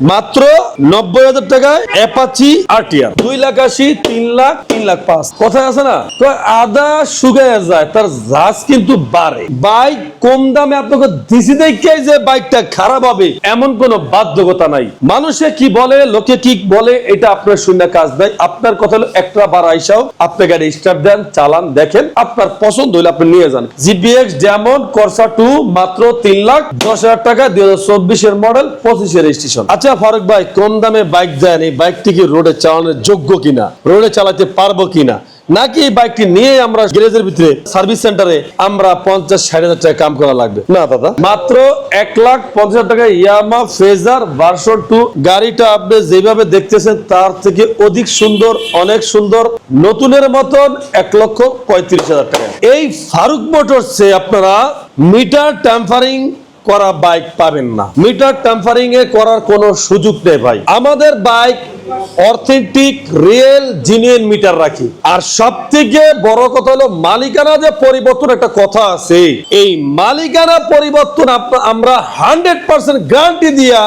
মাত্র নব্বই হাজার টাকায় অ্যাপাচি আরটিআর দুই লাখ আশি, তিন লাখ তিন লাখ পাঁচ। কোথায় আছে না? আদা শুকায় যায়, তার জাজ কিন্তু বাড়ে। বাইক কম দামে আপনাকে দিছি দেখে যে বাইকটা খারাপ হবে, এমন কোনো বাধ্যকতা নাই। মানুষে কি বলে, লোকে কি বলে, এটা আপনার শূন্য কাজ দেয় আপনার কথা হলো, একটা বার আইসাও, আপনি গাড়ি স্টার্ট দেন, চালান, দেখেন, আপনার পছন্দ হলে আপনি নিয়ে যান। জিপিএক্স যেমন করসা টু মাত্র তিন লাখ দশ হাজার টাকা, দুই হাজার চব্বিশের মডেল পঁচিশের রেজিস্ট্রেশন আচ্ছা ফারুক ভাই কম দামে বাইক দেন এই বাইকটি কি রোডে চালানোর যোগ্য কিনা? রোডে চালাতে পারব কিনা? নাকি এই বাইকটি নিয়ে আমরা গ্যারেজের ভিতরে সার্ভিস সেন্টারে আমরা পঞ্চাশ ষাট হাজার টাকা কাম করা লাগবে? না দাদা। মাত্র এক লাখ পঞ্চাশ হাজার টাকা ইয়ামা ফেজার ভার্সন টু গাড়িটা আপনি যেভাবে দেখতেছেন তার থেকে অধিক সুন্দর অনেক সুন্দর নতুনের মতন এক লক্ষ পঁয়ত্রিশ হাজার টাকা। এই ফারুক মোটরসে আপনারা মিটার ট্যাম্পারিং করা বাইক পাবেন না। মিটার টেম্পারিং এ করার কোনো সুযোগ নেই ভাই। আমাদের bike authentic real genuine meter রাখি। আর সব থেকে বড় কথা হলো, মালিকানা যে পরিবর্তন, একটা কথা আছে। এই মালিকানা পরিবর্তন আমরা হান্ড্রেড পার্সেন্ট গ্যারান্টি দিয়া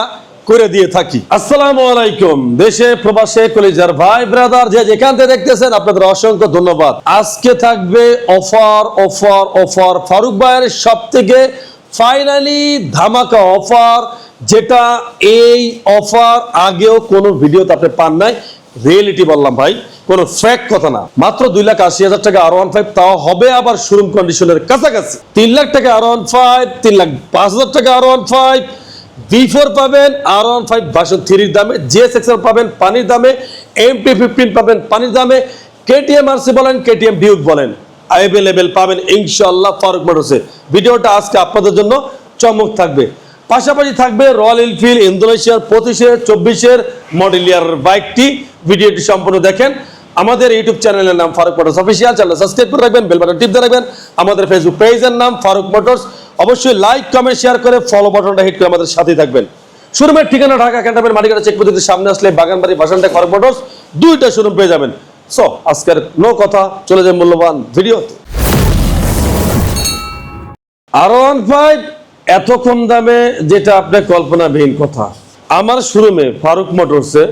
করে দিয়ে থাকি। আসসালামু আলাইকুম। দেশে প্রবাসে কলিজার ভাই ব্রাদার যে যেখান থেকে দেখতেছেন, আপনাদের অসংখ্য ধন্যবাদ। আজকে থাকবে অফার অফার অফার ফারুক ভাইয়ের সব থেকে ফাইনালি ধামাকা অফার যেটা এই অফার আগেও কোনো ভিডিওতে আপনি পান নাই। রিয়েলিটি বললাম ভাই, কোনো ফ্যাক্ট কথা না। মাত্র দুই লাখ আশি হাজার টাকা আর ওয়ান ফাইভ তাও হবে আবার শোরুম কন্ডিশনের কাছাকাছি। তিন লাখ টাকা আর ওয়ান ফাইভ তিন লাখ পাঁচ হাজার টাকা R one five V four পাবেন আর ওয়ান ফাইভ ভার্সন থ্রির দামে জিএস এক্সেল পাবেন পানির দামে এমপি ফিফটিন পাবেন পানির দামে কেটিএম আরসি বলেন কেটিএম ডিউক বলেন। অ্যাভেলেবেল পাবেন ইনশাল্লাহ ফারুক মোটরসে ভিডিওটা আজকে আপনাদের জন্য চমক থাকবে। পাশাপাশি থাকবে রয়্যাল এনফিল্ড ইন্দোনেশিয়ার পঁচিশের, চব্বিশের মডেল ইয়ার বাইকটি। ভিডিওটি সম্পূর্ণ দেখেন। আমাদের ইউটিউব চ্যানেলের নাম Faruk motors official. Channel subscribe করে রাখবেন, বেল বাটন রাখবেন। আমাদের ফেসবুক পেজের নাম ফারুক মোটরস অবশ্যই লাইক কমেন্ট শেয়ার করে ফলো বাটনটা হিট করে আমাদের সাথেই থাকবেন। শোরুমের ঠিকানা ঢাকা ক্যান্টারমেন্ট মাটিকাটা চেক পদ্ধতির সামনে আসলে বাগানবাড়ি বাসানটা ফারুক মোটরস দুইটা শোরুম পেয়ে যাবেন। সো আজকের নো কথা, চলে যায় মূল্যবান ভিডিও আর ওয়ান ফাইভ, এত কম দামে যেটা আপনার কল্পনাবিহীন কথা। আমার শোরুমে ফারুক মোটরসে,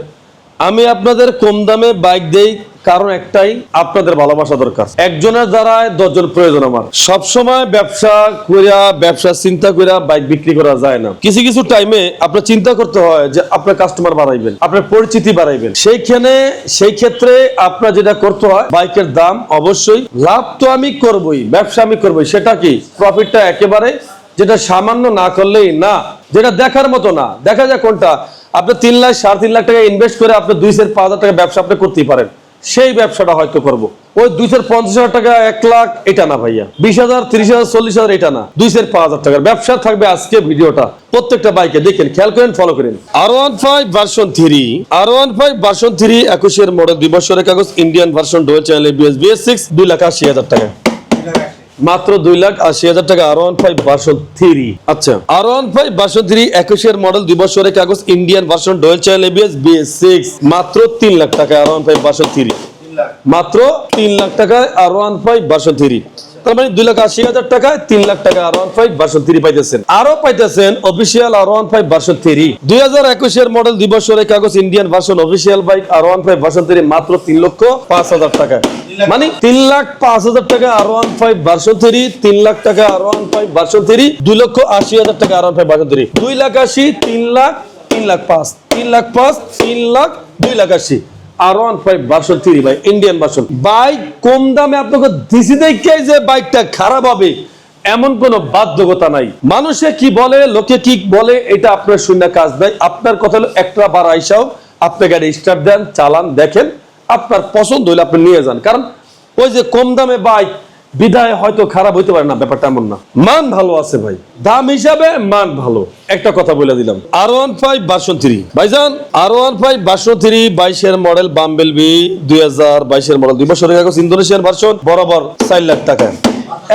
আমি আপনাদের কম দামে বাইক দেই কারণ একটাই, আপনাদের ভালোবাসা দরকার। একজনের দ্বারা দশজন প্রয়োজন আমার। সব সময় ব্যবসা কইরা ব্যবসা চিন্তা কইরা বাইক বিক্রি করা যায় না। কিছু কিছু টাইমে আপনার চিন্তা করতে হয় যে আপনার কাস্টমার বাড়াইবেন, আপনার পরিচিতি বাড়াইবেন। সেইখানে, সেই ক্ষেত্রে আপনার যেটা করতে হয়, বাইকের দাম অবশ্যই লাভ তো আমি করবই, ব্যবসা আমি করবই। সেটা কি? প্রফিটটা একেবারে যেটা সামান্য না করলেই না, যেটা দেখার মতো না। দেখা যায় কোনটা। আপনি তিন লাখ, সাড়ে তিন লাখ টাকা ইনভেস্ট করে আপনি দুই সের পাঁচ হাজার টাকা ব্যবসা আপনি করতেই পারেন। সেই ব্যবসাটা হয়তো করব। ওই দুই সের পঞ্চাশ হাজার টাকা এক লাখ, এটা না ভাইয়া। বিশ হাজার, তিরিশ হাজার, চল্লিশ হাজার, এটা না। দুই সের পাঁচ হাজার টাকার ব্যবসা থাকবে আজকে ভিডিওটা। প্রত্যেকটা বাইকে দেখেন, খেয়াল করেন ফলো করেন। R one five version three R one five version three একুশের মডেল দুই বছরের কাগজ Indian version dual channel BS BS six দুই লাখ আশি হাজার টাকা। মাত্র দুই লাখ আশি হাজার টাকা R one five version three আচ্ছা। R one five version three একুশের মডেল দুই বছরের কাগজ ইন্ডিয়ান ভার্সন ডোয়েল চাইল এবিএস বিএস সিক্স মাত্র তিন লাখ টাকা R one five version three মাত্র তিন লাখ টাকায় R one five version three তার মানে দুই লাখ আশি হাজার টাকায় তিন লাখ টাকা R one five version three পাইতেছেন। আরও পাইতেছেন official R one five version three দুই হাজার একুশের মডেল দুই বছরের কাগজ Indian version official bike R one five version three মাত্র তিন লক্ষ পাঁচ হাজার টাকা মানে তিন লাখ পাঁচ হাজার টাকা R one five version three তিন লাখ টাকা R one five version three দুই লক্ষ আশি হাজার টাকা R one five version three দুই লাখ আশি, তিন লাখ তিন লাখ পাঁচ। তিন লাখ পাঁচ, তিন লাখ, দুই লাখ আশি। R one five version three ভাই ইন্ডিয়ান ভার্সন বাইক কম দামে আপনাকে দিছি দেখে যে বাইকটা খারাপ হবে, এমন কোনো বাধ্যকতা নাই। মানুষে কি বলে, লোকে কি বলে, এটা আপনার শূন্য কাজ দেয় আপনার কথা হলো একটা বার আইসাও, আপনি গাড়ি স্টার্ট দেন, চালান, দেখেন, আপনার পছন্দ হইলে আপনি নিয়ে যান। কারণ ওই যে কম দামে বাইক বিদায় হয়তো খারাপ হইতে পারে না, ব্যাপারটা এমন না। মান ভালো আছে ভাই। দাম হিসাবে মান ভালো। একটা কথা বলে দিলাম। R one five version three ভাইজান R one five version three বাইশের মডেল বাম্বেল বি দুই হাজার বাইশের মডেল দুই বছরের কাগজ, ইন্দোনেশিয়ান ভার্সন বরাবর চার লাখ টাকা।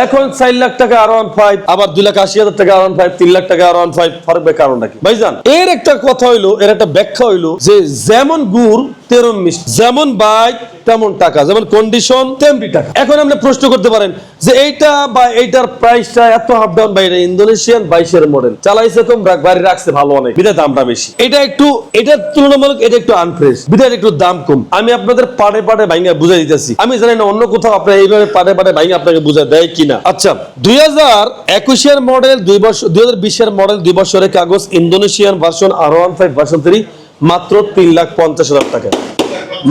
এখন চার লাখ টাকা আর ওয়ান ফাইভ আবার দুই লাখ আশি হাজার টাকা আর ওয়ান ফাইভ তিন লাখ টাকা আর ওয়ান ফাইভ ফারুক কারণটা কি? ভাইজান, এর একটা কথা হইল, এর একটা ব্যাখ্যা হইল যে যেমন গুড় তেরো মিষ্টি যেমন বাইক, তেমন টাকা, যেমন কন্ডিশন তেমনি টাকা। এখন আপনি প্রশ্ন করতে পারেন যে এইটা বা এইটার প্রাইসটা এত হাফ ডাউন ইন্দোনেশিয়ান বাইশের মডেল চালাইছে কম বাড়ি রাখছে ভালো অনেক। বিধায় দামটা বেশি। এটা একটু তুলনামূলক এটা একটু আনফ্রেশ বিধায় একটু দাম কম। আমি আপনাদের পাড়ে পাড়ে ভাইঙ্গা বুঝাই দিতেছি। আমি জানি না অন্য কোথাও আপনার এইভাবে পাড়ে পাড়ে ভাইঙ্গা আপনাকে বুঝাই দেয় কিনা। আচ্ছা দুই হাজার একুশের মডেল দুই বছর, দুই হাজার বিশের মডেল দুই বছরের কাগজ Indonesian version R one five version three মাত্র তিন লাখ পঞ্চাশ হাজার টাকা।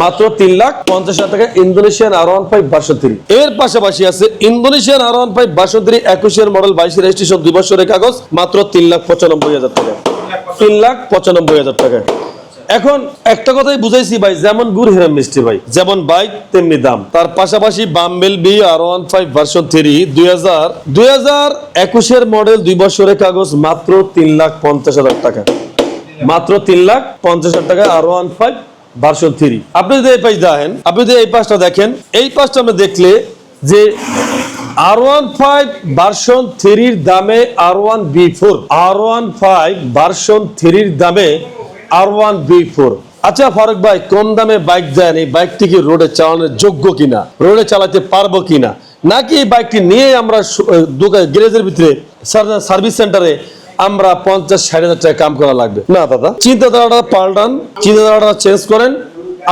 মাত্র তিন লাখ পঞ্চাশ হাজার টাকা Indonesian R one five three. এর পাশাপাশি আছে Indonesian R one five three একুশের মডেল, বাইশের রেজিস্ট্রেশন দুই বছরের কাগজ, মাত্র তিন লাখ পঁচানব্বই হাজার টাকা। তিন লাখ পঁচানব্বই হাজার টাকা। এখন একটা কথাই বুঝাইছি ভাই, যেমন গুড় হেরাম মিষ্টি ভাই, যেমন বাইক তেমনি দাম। তার পাশাপাশি bumble bee R one five version three দুই হাজার দুই হাজার একুশের মডেল দুই বছরের কাগজ, মাত্র তিন লাখ পঞ্চাশ হাজার টাকা। মাত্র তিন লাখ পঞ্চাশ হাজার টাকা, R one five version three আপনি যদি এই পাশ দেখেন, আপনি যদি এই পাশটা দেখেন, এই পাশটা আপনি দেখলে যে আর ওয়ান ফাইভ ভার্সন থ্রির দামে R one B four R one five version থ্রির দামে আর ওয়ান বি ফোর আচ্ছা ফারুক ভাই কম দামে বাইক দেন? এই বাইকটি কি রোডে চালানোর যোগ্য কিনা? রোডে চালাতে পারব কিনা? নাকি এই বাইকটি নিয়ে আমরা গ্যারেজের ভিতরে সার্ভিস সেন্টারে আমরা পঞ্চাশ, ষাট হাজার টাকা কাম করা লাগবে। না, দাদা। চিন্তাধারাটা পাল্টান, চিন্তাধারাটা চেঞ্জ করেন,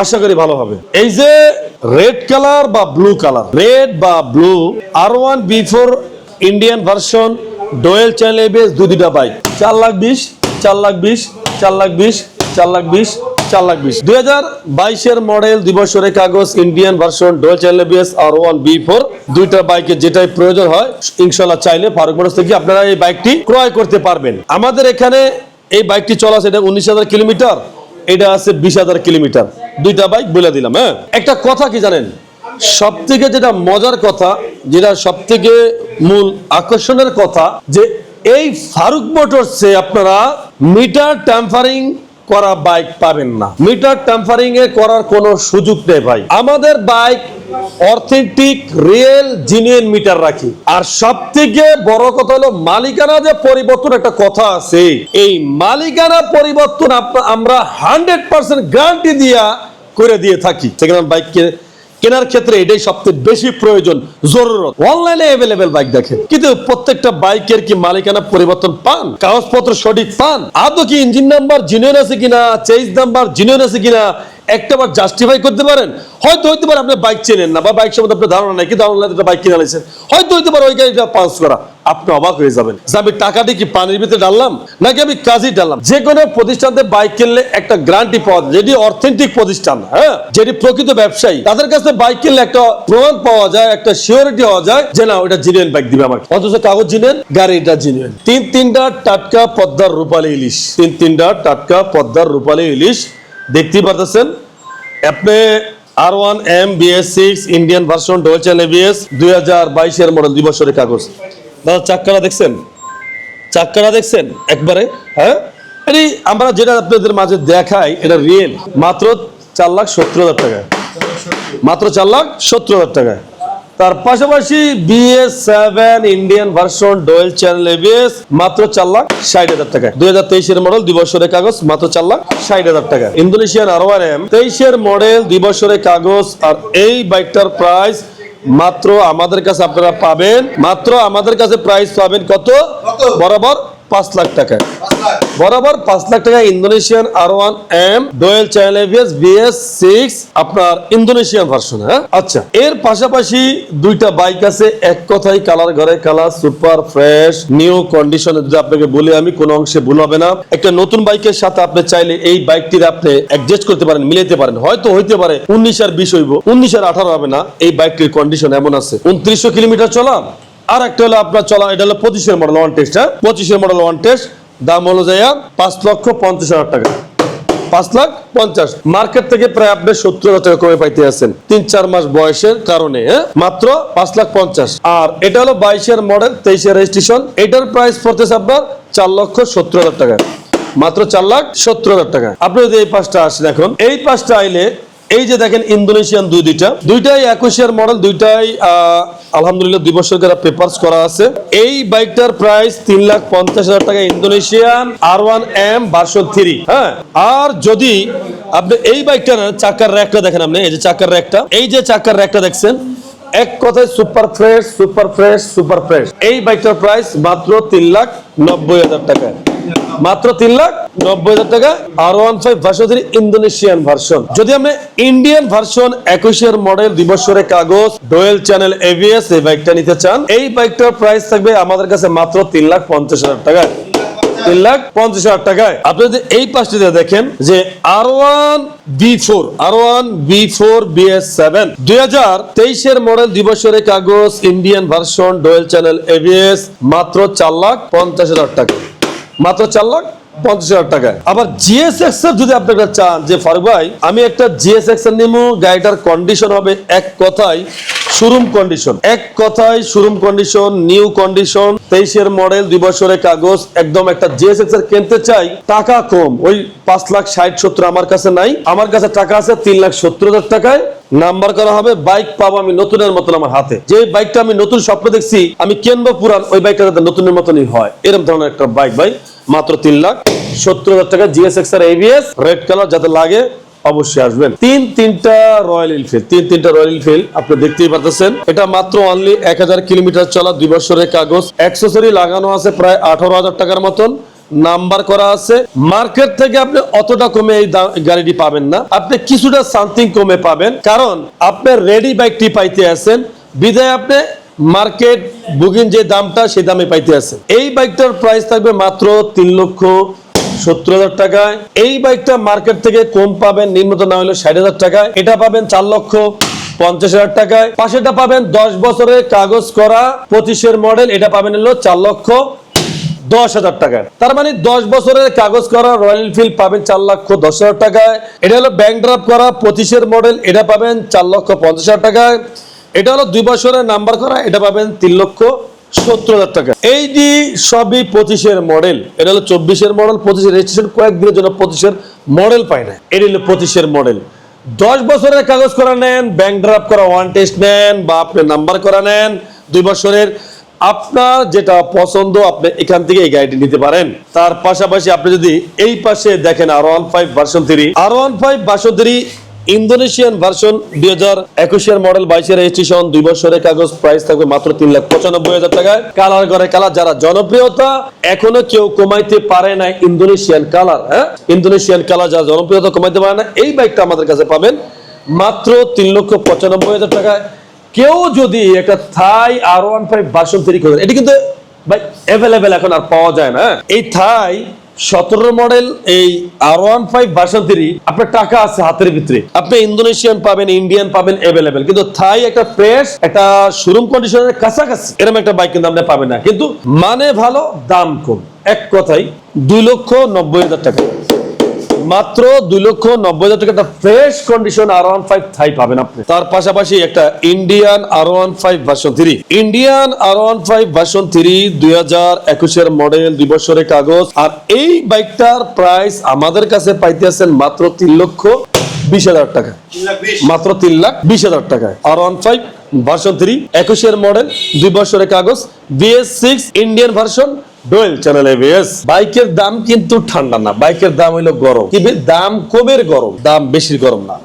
আশা করি ভালো হবে। এই যে রেড কালার বা ব্লু কালার, রেড বা blue R one B four Indian version dual channel ABS দু দুটা বাইক চার লাখ বিশ, চার লাখ বিশ, চার লাখ বিশ, চার লাখ বিশ চার লাখ বিশ। দুই হাজার বাইশের মডেল দুই বছরের কাগজ Indian version dual channel R one B four দুইটা বাইকের যেটাই প্রয়োজন হয় ইনশাল্লাহ চাইলে ফারুক মোটরস থেকে আপনারা এই বাইকটি ক্রয় করতে পারবেন। আমাদের এখানে এই বাইকটি চলা সেটা উনিশ হাজার কিলোমিটার, এটা আছে বিশ হাজার কিলোমিটার। দুইটা বাইক বলে দিলাম হ্যাঁ? একটা কথা কি জানেন? সব থেকে যেটা মজার কথা, যেটা সব থেকে মূল আকর্ষণের কথা, যে এই ফারুক মোটরসে আপনারা মিটার ট্যাম্পারিং করা বাইক পাবেন না। মিটার ট্যাম্পারিং এ করার কোনো সুযোগ নেই ভাই। আমাদের bike authentic real genuine meter রাখি। আর সব থেকে বড় কথা হলো, মালিকানা যে পরিবর্তন, একটা কথা আছে। এই মালিকানা পরিবর্তন আমরা হান্ড্রেড পার্সেন্ট গ্যারান্টি দিয়া করে দিয়ে থাকি। হ্যান্ড বাইককে কেনার ক্ষেত্রে এটাই সবচেয়ে বেশি প্রয়োজন, জরুরত। অনলাইনে অ্যাভেলেবেল বাইক দেখে কিন্তু প্রত্যেকটা বাইকের কি মালিকানা পরিবর্তন পান? কাগজপত্র সঠিক পান? আদৌ কি ইঞ্জিন নাম্বার জিনিয়ন আছে কিনা? চেইস নাম্বার জিনিয়ন আছে কিনা? একটাবার জাস্টিফাই করতে পারেন। হয়তো, হইতে পারে আপনি বাইক চেনেন না বা বাইক সম্বন্ধে আপনার ধারণা নাই, কিন্তু অনলাইনে একটা বাইক কিনে নিয়েছেন হয়তো, হইতে পারে ওই গাড়িটা পাস করা। আপনি অবাক হয়ে যাবেন। যে আমি টাকাটি কি পানির ভিতরে ডাললাম নাকি আমি কাজই ডাললাম যে কোনো প্রতিষ্ঠানতে বাইক কিনলে একটা গ্যারান্টি পাওয়া যায়, যেটি অথেন্টিক প্রতিষ্ঠান হ্যাঁ? যেটি প্রকৃত ব্যবসায়ী, তাদের কাছে বাইক কিনলে একটা প্রমাণ পাওয়া যায়, একটা সিওরিটি হওয়া যায় যে না ওটা জিনিয়ান বাইক দিবে আমাকে। অথচ কাগজ জিনিয়ান গাড়িটা জিনিয়ান তিন তিনটা টাটকা পদ্মার রূপালী ইলিশ। তিন তিনটা টাটকা পদ্মার রূপালী ইলিশ দেখতেই পারতেছেন। আপনি R one, M BS six, Indian version, dual ABS, দুই হাজার বাইশের মডেল, দুই বছরের কাগজ। দাদা চাক্কাটা দেখছেন? চাক্কাটা দেখছেন? একবারে? হ্যাঁ? এটি আমরা যেটা আপনাদের মাঝে দেখাই, এটা রিয়েল মাত্র চার লাখ সত্তর হাজার টাকা মাত্র চার লাখ সত্তর হাজার টাকা তার পাশাপাশি BS seven Indian version dual channel ABS মাত্র চার লাখ ষাট হাজার টাকা। দুই হাজার তেইশের মডেল দুই বছরের কাগজ মাত্র চার লাখ ষাট হাজার টাকা। ইন্দোনেশিয়ান আর ওয়ান এম তেইশের মডেল দুই বছরের কাগজ আর এই বাইকটার প্রাইস মাত্র আমাদের কাছে আপনারা পাবেন মাত্র আমাদের কাছে প্রাইস পাবেন কত? বরাবর পাঁচ লাখ টাকা। বরাবর পাঁচ লাখ টাকা Indonesian R one M dual channel BS six, আপনার ইন্দোনেশিয়ান ভার্সন হ্যাঁ? আচ্ছা এর পাশাপাশি দুইটা বাইক আছে, এক কথাই কালার ঘরে কালার সুপার ফ্রেশ নিউ কন্ডিশনে যদি আপনাকে বলি, আমি কোনো অংশে ভুল হবে না। একটা নতুন বাইকের সাথে আপনি চাইলে এই বাইকটির আপনি অ্যাডজাস্ট করতে পারেন, মিলাইতে পারেন। হয়তো হইতে পারে উনিশ আর বিশ হইব, উনিশ আর আঠারো হবে না, এই বাইকটির কন্ডিশন এমন আছে। উনত্রিশশো কিলোমিটার চলা আর একটা হলো আপনার চলা এটা হলো পঁচিশের মডেল ওয়ান টেস্ট হ্যাঁ? পঁচিশের মডেল ওয়ান টেস্ট দাম হলো যাইয়া পাঁচ লক্ষ পঞ্চাশ হাজার টাকা। পাঁচ লাখ পঞ্চাশ। মার্কেট থেকে প্রায় আপনি সত্তর হাজার টাকা কমে পাইতে আছেন। তিন চার মাস বয়সের কারণে হ্যাঁ? মাত্র পাঁচ লাখ পঞ্চাশ। আর এটা হলো বাইশের মডেল, তেইশের রেজিস্ট্রেশন। এটার প্রাইস পড়তেছে আপনার চার লক্ষ সত্তর হাজার টাকা। মাত্র চার লাখ সত্তর হাজার টাকা। আপনি যদি এই পাঁচটা আসেন এখন, এই পাঁচটা আইলে এই যে দেখেন ইন্দোনেশিয়ান দুই দুইটা। দুইটাই একুশিয়ার মডেল, দুইটাই আলহামদুলিল্লাহ দুই বছর করে পেপার্স করা আছে। এই বাইকটার প্রাইস তিন লাখ পঞ্চাশ হাজার টাকা Indonesian R one M version three হ্যাঁ আর যদি আপনি এই বাইকটা চাকার র্যাকটা দেখেন আপনি, এই যে চাকার র্যাকটা এই যে চাকার র্যাকটা দেখছেন, এক কথায় super fresh super fresh super fresh এই বাইকটার প্রাইস মাত্র তিন লাখ নব্বই হাজার টাকা মাত্র তিন লাখ নব্বই হাজার টাকা R one five version Indonesian version যদি আপনি ইন্ডিয়ান ভার্সন একুশের মডেল দুই বছরের কাগজ ডোয়েল চ্যানেল এভিএস এই বাইকটা নিতে চান, এই বাইকটার প্রাইস থাকবে আমাদের কাছে মাত্র তিন লাখ পঞ্চাশ হাজার টাকা তিন লাখ পঞ্চাশ হাজার টাকায়। আপনি যদি এই পাশটিতে দেখেন যে R one B four R one B four BS seven দুই হাজার তেইশের মডেল দুই কাগজ Indian version dual channel ABS মাত্র চার লাখ পঞ্চাশ হাজার টাকা। মাত্র চার লাখ পঞ্চাশ হাজার টাকায়। আবার জিএসএক্স এর যদি আপনি একটা চান যে, ফারুক ভাই, আমি একটা জিএসএক্স এর গাড়িটার কন্ডিশন হবে এক কথায় শোরুম কন্ডিশন এক কথায় শোরুম কন্ডিশন নিউ কন্ডিশন তেইশের মডেল দুই বছরের কাগজ, একদম একটা জিএসএক্স এর কিনতে চাই, টাকা কম। ওই পাঁচ লাখ ষাট সত্তর আমার কাছে নাই। আমার কাছে টাকা আছে তিন লাখ সত্তর হাজার টাকায়। নাম্বার করা হবে বাইক পাবো আমি নতুনের মতন আমার হাতে। যে বাইকটা আমি নতুন স্বপ্ন দেখছি, আমি কিনবো পুরান, ওই বাইকটা নতুনের মতনই হয়। এরকম ধরনের একটা বাইক ভাই। মাত্র তিন লাখ সত্তর হাজার টাকা GSX R ABS red colour যাতে লাগে, অবশ্যই আসবেন। তিন তিনটা রয়্যাল এনফিল্ড তিন তিনটা রয়্যাল এনফিল্ড আপনি দেখতেই পাচ্ছেন এটা মাত্র অনলি এক হাজার কিলোমিটার চলা, দুই বছরের কাগজ। অ্যাক্সেসরি লাগানো আছে প্রায় আঠারো হাজার টাকার মতন। নাম্বার করা আছে। মার্কেট থেকে আপনি অতটা কমে এই গাড়িটি পাবেন না। আপনি কিছুটা সামথিং কমে পাবেন। কারণ আপনি রেডি বাইকটি পাইতে আছেন। বিধায় আপনি মার্কেট, বুকিং যে দামটা, সেই দামে পাইতে আছেন এই বাইকটার প্রাইস থাকবে মাত্র তিন লক্ষ সত্তর হাজার টাকায়। এই বাইকটা মার্কেট থেকে কম পাবেন, নিম্নত না হলে ষাট হাজার টাকায়। এটা পাবেন চার লক্ষ পঞ্চাশ হাজার টাকায়। পাশেটা পাবেন দশ বছরের কাগজ করা পঁচিশের মডেল এটা পাবেন হলো চার লক্ষ দশ হাজার টাকায়। তার মানে দশ বছরের কাগজ করা রয়্যাল এনফিল্ড পাবেন চার লক্ষ দশ হাজার টাকায়। এটা হলো ব্যাংক ড্রাফট করা পঁচিশের মডেল এটা পাবেন চার লক্ষ পঞ্চাশ হাজার টাকায়। এটা হলো দুই বছরের নাম্বার করা, এটা পাবেন তিন লক্ষ সত্তর হাজার টাকা। এই যে সবই পঁচিশের মডেল, এটা হলো চব্বিশের মডেল, পঁচিশের রেজিস্ট্রেশন কয়েকদিনের জন্য পঁচিশের মডেল পায় না। এটা হলো পঁচিশের মডেল। দশ বছরের কাগজ করা নেন ব্যাংক ড্রাফট করা ওয়ান টেস্ট নেন, বা আপনি নাম্বার করা নেন, দুই বছরের আপনার যেটা পছন্দ, আপনি এখান থেকে এই গাড়িটি নিতে পারেন। তার পাশাপাশি আপনি যদি এই পাশে দেখেন R one five version three R one five version Indonesian version দুই হাজার একুশের মডেল বাইশের রেজিস্ট্রেশন দুই বছরের কাগজ প্রাইস থাকবে মাত্র তিন লাখ পঁচানব্বই হাজার টাকায়। কালার করে কালার যারা জনপ্রিয়তা, এখনও কেউ কমাইতে পারে না ইন্দোনেশিয়ান কালার হ্যাঁ? ইন্দোনেশিয়ান কালার যারা জনপ্রিয়তা কমাইতে পারে না, এই বাইকটা আমাদের কাছে পাবেন মাত্র তিন লক্ষ পঁচানব্বই হাজার টাকায়। কেউ যদি একটা Thai R one five version তৈরি করেন এটি কিন্তু অ্যাভেলেবেল এখন আর পাওয়া যায় না এই থাই সতেরো মডেল এই R one five version three আপনার টাকা আছে হাতের ভিতরে। আপনি ইন্দোনেশিয়ান পাবেন, ইন্ডিয়ান পাবেন অ্যাভেলেবেল কিন্তু থাই একটা ফ্রেশ একটা শোরুম কন্ডিশনের কাছাকাছি, এরকম একটা বাইক কিন্তু আপনি পাবেন না। কিন্তু মানে ভালো, দাম কম। এক কথাই দুই লক্ষ নব্বই হাজার টাকা। মাত্র দুই লক্ষ নব্বই হাজার টাকা একটা fresh condition R one five Thai পাবেন আপনি। তার পাশাপাশি একটা Indian R one five version three Indian R one five version three দুই হাজার একুশের মডেল দুই বছরের কাগজ। আর এই বাইকটার প্রাইস আমাদের কাছে পাইতে আছেন মাত্র তিন লক্ষ বিশ হাজার টাকা। মাত্র তিন লাখ বিশ হাজার টাকায় R one five version three একুশের মডেল দুই বছরের কাগজ। BS six Indian version dual channel ABS বাইকের দাম কিন্তু ঠান্ডা না। বাইকের দাম হইল গরম। কিন্তু দাম কমের গরম, দাম বেশির গরম না।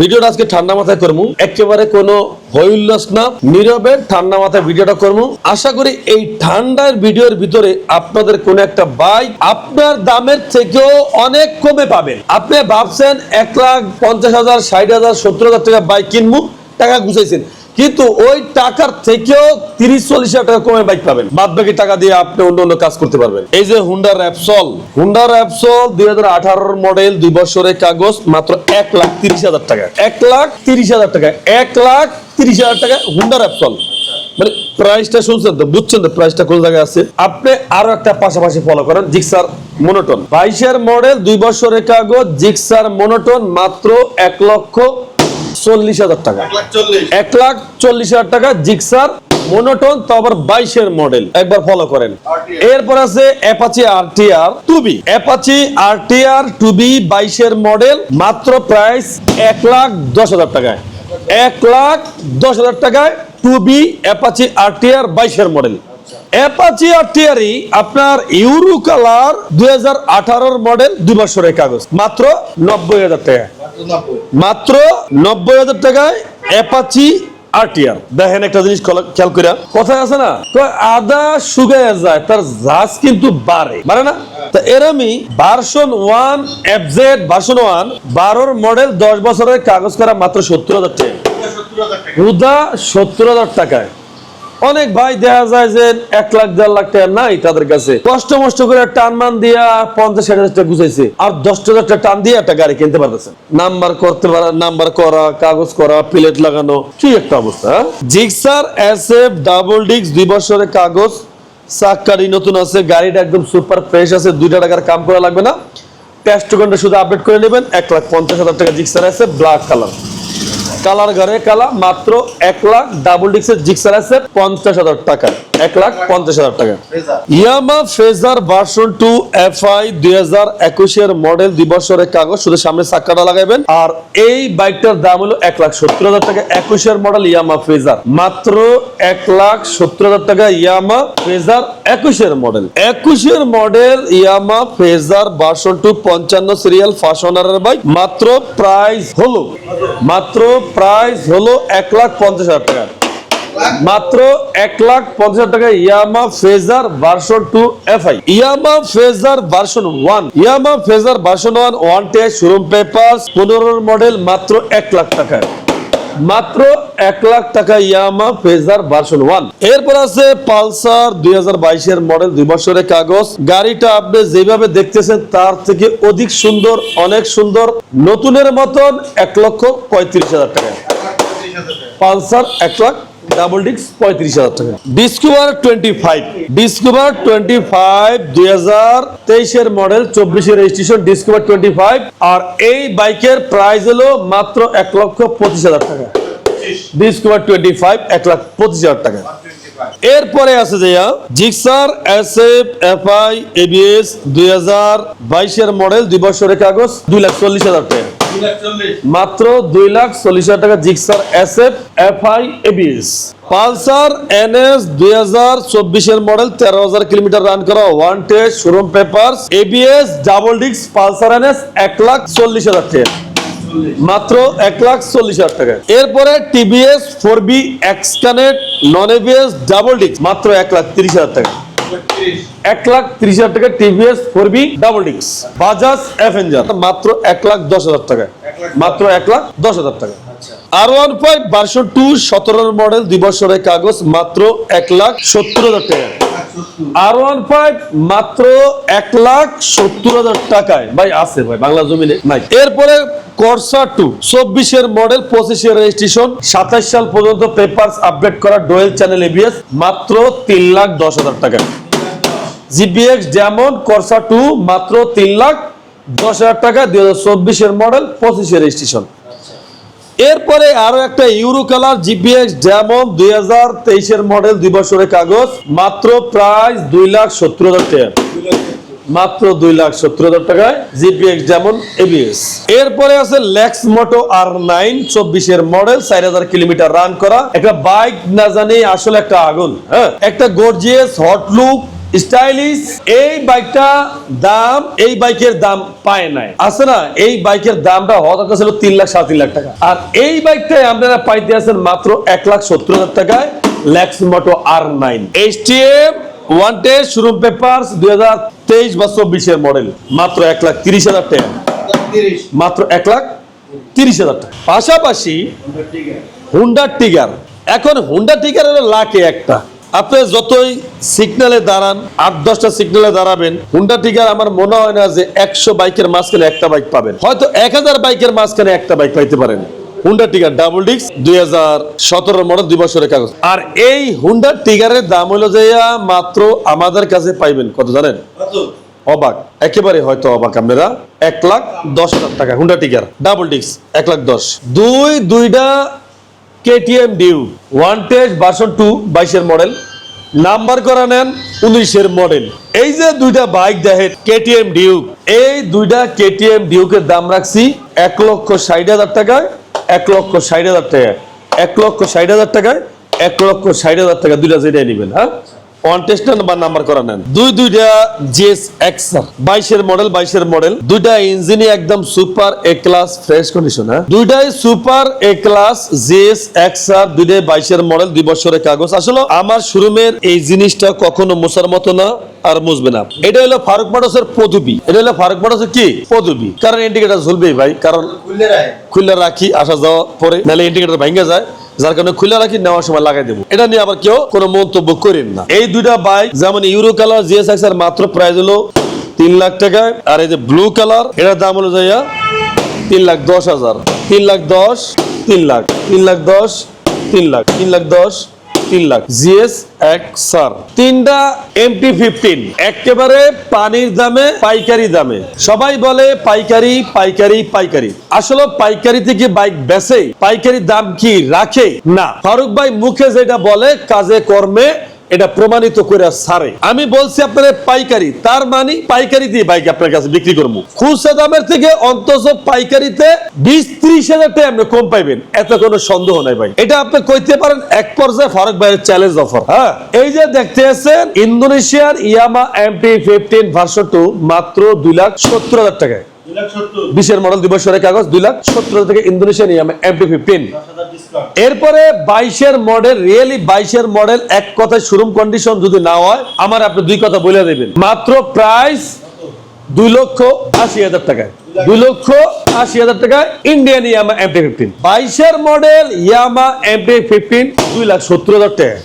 ভিডিওটা আজকে ঠান্ডা মাথায় করব একেবারে কোনো হইল্লাস না নীরবে ঠান্ডা মাথায় ভিডিওটা করব আশা করি এই ঠান্ডার ভিডিওর ভিতরে আপনাদের কোন একটা বাইক আপনার দামের থেকেও অনেক কমে পাবেন। আপনি ভাবছেন এক লাখ পঞ্চাশ হাজার, ষাট হাজার, সত্তর হাজার টাকা বাইক কিনবো টাকা গুছাইছেন। কিন্তু ওই টাকার থেকেও তিরিশ, চল্লিশ হাজার টাকা কমে বাইক পাবেন। বাদ বাকি টাকা দিয়ে আপনি অন্য অন্য কাজ করতে পারবেন। এই যে হুন্ডা র্যাপসল হুন্ডা র্যাপসল দুই হাজার আঠারোর মডেল দুই বছরের কাগজ, মাত্র এক লাখ তিরিশ হাজার টাকা। এক লাখ তিরিশ হাজার টাকা, এক লাখ তিরিশ হাজার টাকা হুন্ডা র্যাপসল মানে প্রাইসটা শুনছেন তো, বুঝছেন তো প্রাইসটা কোন জায়গায় আছে? আপনি আরও একটা পাশাপাশি ফলো করেন জিক্সার মোনোটন বাইশের মডেল দুই বছরের কাগজ জিক্সার মোনোটন মাত্র এক লক্ষ চল্লিশ হাজার টাকা। এক লাখ চল্লিশ। হাজার টাকা জিক্সার মনোটন তো আবার বাইশের মডেল। একবার ফলো করেন। এরপর আছে Apache RTR two V Apache RTR two V বাইশের মডেল মাত্র প্রাইস এক লাখ দশ হাজার টাকায়। এক লাখ দশ হাজার টাকায় টুবি অ্যাপাচি আরটিআর বাইশের মডেল। অ্যাপাচি আরটিআরই আপনার ইউরো কালার দুই মডেল দুই বছরের কাগজ। মাত্র নব্বই হাজার টাকা। মাত্র নব্বই হাজার টাকায় অ্যাপাচি আরটিআর দেখেন একটা জিনিস খেয়াল করে কথায় আছে না? আদা শুকায় যায় তার জাজ কিন্তু বাড়ে। বাড়ে না? তা এরমই version one FZ version one বারোর মডেল দশ বছরের কাগজ করা মাত্র সত্তর হাজার টাকা। হুদা সত্তর হাজার টাকায়। অনেক ভাই দেখা যায় যে এক লাখ, দেড় লাখ টাকা নাই তাদের কাছে। কষ্ট মষ্ট করে টান মান দিয়া পঞ্চাশ, ষাট হাজার টাকা গুছাইছে। আর দশ হাজার টাকা টান দিয়ে একটা গাড়ি কিনতে পারতেছে। নাম্বার করতে পারা, নাম্বার করা, কাগজ করা, প্লেট লাগানো কি একটা অবস্থা জিক্সার এস এফ ডাবল ডিক্স, দুই বছরের কাগজ, চাক্কারি নতুন আছে, গাড়িটা একদম সুপার ফ্রেশ আছে, দুইটা টাকার কাম করা লাগবে না। টেস্ট শুধু আপডেট করে নেবেন, এক লাখ পঞ্চাশ হাজার টাকা জিক্সার আছে ব্ল্যাক কালার কালার ঘরে কালা মাত্র এক লাখ ডাবল ডিক্সের জিক্সার আছে পঞ্চাশ হাজার টাকা এক লাখ পঞ্চাশ হাজার টাকা। Yamaha Fazer version two F I দুই হাজার একুশের মডেল দুই বছরের কাগজ শুধু সামনে চাক্কাটা লাগাবেন আর এই বাইকটার দাম হলো এক লাখ সত্তর হাজার টাকা একুশের মডেল ইয়ামা ফেজার মাত্র এক লাখ সত্তর হাজার টাকা ইয়ামা ফেজার একুশের মডেল। একুশের model Yamaha Fazer version two পঞ্চান্ন সিরিয়াল ফার্স্ট ওনারের বাইক। মাত্র প্রাইস হলো মাত্র প্রাইস হলো এক লাখ পঞ্চাশ হাজার টাকা। মাত্র এক লাখ পঞ্চাশ টাকা Yamaha Fazer version two F I Yamaha Fazer version one Yamaha Fazer version one one টে শোরুম পেপার পনেরোর মডেল মাত্র এক লাখ টাকায় মাত্র এক লাখ টাকা ইয়ামা ফেজার ভার্সন ওয়ান এরপর আছে পালসার দুই হাজার বাইশের মডেল দুই বছরের কাগজ। গাড়িটা আপনি যেভাবে দেখতেছেন তার থেকে অধিক সুন্দর অনেক সুন্দর নতুনের মতন এক লক্ষ পঁয়ত্রিশ হাজার টাকা। পালসার এক লাখ ডাবল ডিক্স পঁয়ত্রিশ হাজার টাকা। Discover twenty five Discover twenty five দুই হাজার তেইশের মডেল চব্বিশের রেজিস্ট্রেশন ডিসকভার টোয়েন্টি ফাইভ আর এই বাইকের প্রাইস হলো মাত্র এক লক্ষ পঁচিশ হাজার টাকা। ডিসকভার টোয়েন্টি ফাইভ এক লাখ পঁচিশ হাজার টাকা। এরপরে আছে যে Gixxer S F F I ABS দুই হাজার বাইশের মডেল দুই বছরের কাগজ, দুই লাখ চল্লিশ হাজার টাকা। মাত্র দুই লাখ চল্লিশ হাজার টাকা Gixxer S F F I ABS. Pulsar N S দুই হাজার চব্বিশের মডেল তেরো হাজার কিলোমিটার রান করা one test showroom paper ABS double ডিক্স পালসার এন এস এক লাখ চল্লিশ হাজার টাকা। মাত্র এক লাখ চল্লিশ হাজার টাকা। এরপরে TVS four B X connect non ABS double ডিক্স মাত্র এক লাখ তিরিশ হাজার টাকা। এক লাখ ত্রিশ হাজার টাকা টিভিএস ফোর বি ডাবল ডিক্স। বাজাজ এভেঞ্জার মাত্র এক লাখ দশ হাজার টাকা। মাত্র এক লাখ দশ হাজার টাকা। আর ওয়ান ফাইভ বারোশো টু সতেরোর মডেল, দুই বছরের কাগজ, মাত্র এক লাখ সত্তর হাজার টাকা। আর ওয়ান ফাইভ মাত্র এক লাখ সত্তর হাজার টাকায়। ভাই, আছে ভাই, বাংলা জমিনে নাই। এরপরে করসা টু, চব্বিশের মডেল, পঁচিশের রেজিস্ট্রেশন সাতাশ সাল পর্যন্ত পেপার আপডেট করা ডোয়েল চ্যানেল এবিএস মাত্র তিন লাখ দশ হাজার টাকা জিবিএক্স যেমন করসা টু মাত্র তিন লাখ দশ হাজার টাকা দুই হাজার চব্বিশের মডেল পঁচিশের রেজিস্ট্রেশন এরপরে আরও একটা ইউরো কালার জিপিএক্স যেমন দুই হাজার তেইশের মডেল দুই বছরের কাগজ, মাত্র প্রাইস দুই লাখ সত্তর হাজার টাকা। মাত্র দুই লাখ সত্তর হাজার টাকায় জিপিএক্স যেমন এবিএস এরপরে আছে লেক্স মোটো আর নাইন চব্বিশের মডেল চার হাজার কিলোমিটার রান করা। একটা বাইক না জানি আসলে একটা আগুন হ্যাঁ? একটা গর্জিয়াস হট লুক স্টাইলিশ এই বাইকটা দাম এই বাইকের দাম পায় নাই। আছে না? এই বাইকের দামটা হওয়ার কথা ছিল তিন লাখ সাড়ে তিন লাখ টাকা। আর এই বাইকটাই আপনারা পাইতে আছেন মাত্র এক লাখ সত্তর হাজার টাকায় Lexmoto R nine H T M one test showroom paper দুই হাজার তেইশ বা চব্বিশের মডেল মাত্র এক লাখ তিরিশ হাজার টাকা। মাত্র এক লাখ তিরিশ হাজার টাকা। পাশাপাশি হুন্ডা টিগার এখন হুন্ডা টিগার হলো লাখে একটা। আপনি যতই সিগনালে দাঁড়ান আট দশটা সিগনালে দাঁড়াবেন হুন্ডা টিগার আমার মনে হয় না যে একশো বাইকের মাঝখানে একটা বাইক পাবেন। হয়তো এক হাজার বাইকের মাঝখানে একটা বাইক পাইতে পারেন। হুন্ডা টিগার ডাবল ডিক্স দুই হাজার সতেরো মডেল দুই বছরের কাগজ। আর এই হুন্ডা টিগারের দাম হলো যে মাত্র আমাদের কাছে পাইবেন। কত জানেন? অবাক। একেবারে হয়তো অবাক আপনারা। এক লাখ দশ হাজার টাকা হুন্ডা টিকার ডাবল ডিক্স এক লাখ দশ। দুই দুইটা KTM Duke. One test version two বাইশের মডেল নাম্বার করা নেন উনিশের মডেল এই যে দুইটা বাইক দেখে কেটিএম ডিউক এই দুইটা কেটিএম ডিউকের দাম রাখছি এক লক্ষ ষাট হাজার টাকায়, এক লক্ষ ষাট হাজার টাকায়। এক লক্ষ ষাট হাজার টাকায়, এক লক্ষ ষাট হাজার টাকা। দুইটা যেটাই নেবেন হ্যাঁ? নাম্বার করা নেন। দুই দুইটা জিএস এক্সার বাইশের মডেল বাইশের মডেল দুইটা ইঞ্জিনই একদম super A class fresh condition হ্যাঁ? দুইটাই super A class Gixxer দুইটাই বাইশের মডেল দুই বছরের কাগজ। আসলে আমার শোরুমের এই জিনিসটা কখনো মোছার মতো না আর মুছবে না। এটা হলো ফারুক মোটরসের পদবি। এটা হলো ফারুক মোটরসের কি? পদবি। কারণ ইন্ডিকেটার ঝুলবেই ভাই কারণ খুলে রাখি। আসা যাওয়া পরে নাহলে ইন্ডিকেটার ভেঙে যায়। যার কারণে খুলে রাখি, নেওয়ার সময় লাগাই দেবো। এটা নিয়ে আবার কেউ কোনো মন্তব্য করেন না। এই দুইটা বাইক যেমন ইউরো কালার জিএসএক্স এর মাত্র প্রাইস হলো তিন লাখ টাকায়, আর এই যে ব্লু কালার এটার দাম হলো যাইয়া তিন লাখ দশ হাজার। তিন লাখ দশ, তিন লাখ। তিন লাখ দশ, তিন লাখ। তিন লাখ দশ তিন লাখ। জিএস এক সার তিনটা এমটি ফিফটিন। একেবারে পানির দামে, পাইকারি দামে। সবাই বলে পাইকারি পাইকারি পাইকারি। আসলে পাইকারি থেকে বাইক বেচে, পাইকারি দাম কি রাখে? না। ফারুক ভাই মুখে যেটা বলে, কাজে কর্মে এটা প্রমাণিত করে সারে। আমি বলছি আপনার পাইকারি, তার মানে পাইকারি দিয়ে বাইক আপনার কাছে বিক্রি করব। খুচরা দামের থেকে অন্তত পাইকারিতে বিশ ত্রিশ হাজার টাকা আপনি কম পাইবেন। এত কোনো সন্দেহ নাই ভাই। এটা আপনি কইতে পারেন এক পর্যায়ে ফারুক ভাইয়ের চ্যালেঞ্জ অফার হ্যাঁ এই যে দেখতে আছেন, ইন্দোনেশিয়ার Yamaha MP fifteen version two মাত্র দুই লাখ সত্তর হাজার টাকায়। বিশের মডেল দুই বছরের কাগজ দুই লাখ সত্তর থেকে ইন্দোনেশিয়ান ইয়ামা এমটি ফিফটিন এরপরে বাইশের মডেল রিয়েলি বাইশের মডেল এক কথায় শোরুম কন্ডিশন যদি না হয় আমার আপনি দুই কথা বলে দেবেন। মাত্র প্রাইস দুই লক্ষ আশি হাজার টাকায়। দুই লক্ষ আশি হাজার টাকায় ইন্ডিয়ান ইয়ামা এমটি ফিফটিন বাইশের মডেল ইয়ামা এমটি ফিফটিন দুই লাখ সত্তর হাজার টাকা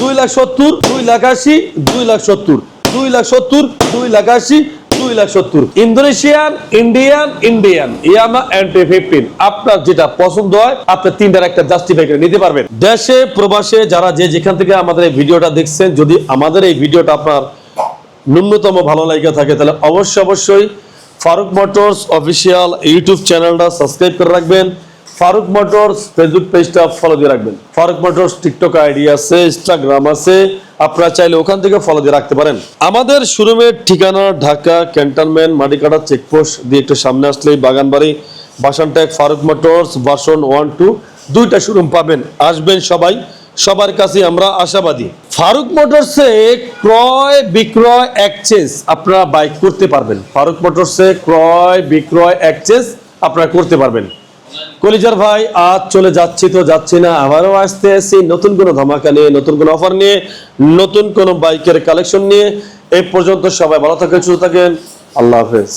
দুই লাখ সত্তর দুই লাখ আশি দুই লাখ সত্তর। দুই লাখ সত্তর দুই লাখ আশি দুই লাখ সত্তর। Indonesian, Indian Indian, Yamaha MT fifteen আপনার যেটা পছন্দ হয়, আপনি তিনটার একটা জাস্টিফাই করে নিতে পারবেন। দেশে, প্রবাসে যারা যে যেখান থেকে আমাদের এই ভিডিওটা দেখছেন, যদি আমাদের এই ভিডিওটা আপনার ন্যূনতম ভালো লাগে থাকে, তাহলে অবশ্যই অবশ্যই ফারুক মোটরস অফিসিয়াল ইউটিউব চ্যানেলটা সাবস্ক্রাইব করে রাখবেন। ফারুক মোটরস ফেসবুক পেজটা ফলো দিয়ে রাখবেন। ফারুক মোটরস টিকটক আইডি আছে ইনস্টাগ্রাম আছে, আপনারা চাইলে ওখান থেকে ফলো দিয়ে রাখতে পারেন। আমাদের শোরুমের ঠিকানা ঢাকা, ক্যান্টনমেন্ট, মাটিকাটা, চেকপোস্ট দিয়ে একটু সামনে আসলেই বাগানবাড়ি Bhashantek Faruk Motors version one, two, দুইটা শোরুম পাবেন। আসবেন সবাই, সবার কাছে আমরা আশাবাদী। ফারুক মোটরসে ক্রয়, বিক্রয় এক্সচেঞ্জ আপনারা বাইক করতে পারবেন। ফারুক মোটরসে ক্রয়, বিক্রয় এক্সচেঞ্জ আপনারা করতে পারবেন। কলিজার ভাই, আজ চলে যাচ্ছি তো যাচ্ছি না, আবারও আসতে আসি নতুন কোনো ধামাকা নিয়ে, নতুন কোনো অফার নিয়ে, নতুন কোনো বাইকের কালেকশন নিয়ে। এ পর্যন্ত সবাই ভালো থাকেন, সুস্থ থাকেন। আল্লাহ হাফেজ।